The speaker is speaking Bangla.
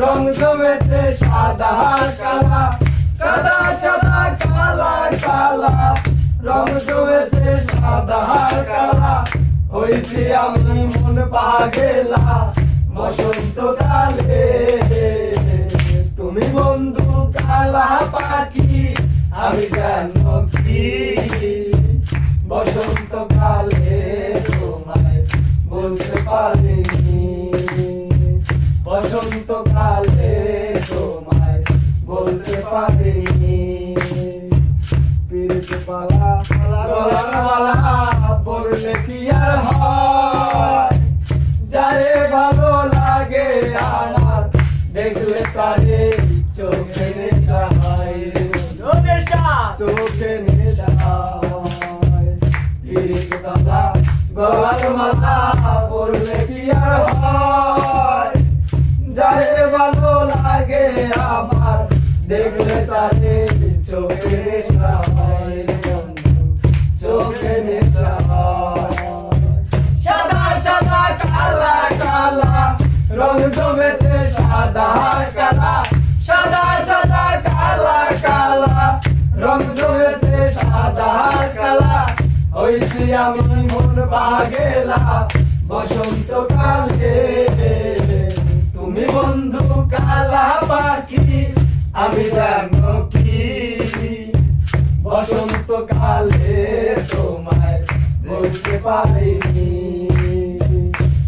রং জমেছে সাদা কালা সাদা সাদা, কালা কালা। রং জমেছে সাদা কালা হয়েছি আমি মন পাগেলা, বসন্ত কালে। তুমি বন্ধু কালা পাখি, আমি জানো কি? বসন্ত কালে তোমায় বলতে পারিনি। বসন্ত পড়লে কি আর হয়? যারে ভালো লাগে আমার, দেখলে তারে চোখে নেশা হয় পিরিত গলার মালা পড়লে হয়? যারে ভালো লাগে আমার, দেখলে তারে চোখে নেশা সাদা কালা, সাদা সাদা কালা কালা। রং জমেছে সাদা কালা, হইছি আমি মন পাগেলা বসন্ত কালে তুমি বন্ধু কালা পাখি, আমি জানো কি? বসন্ত কালে তোমায় বলতে পারিনি।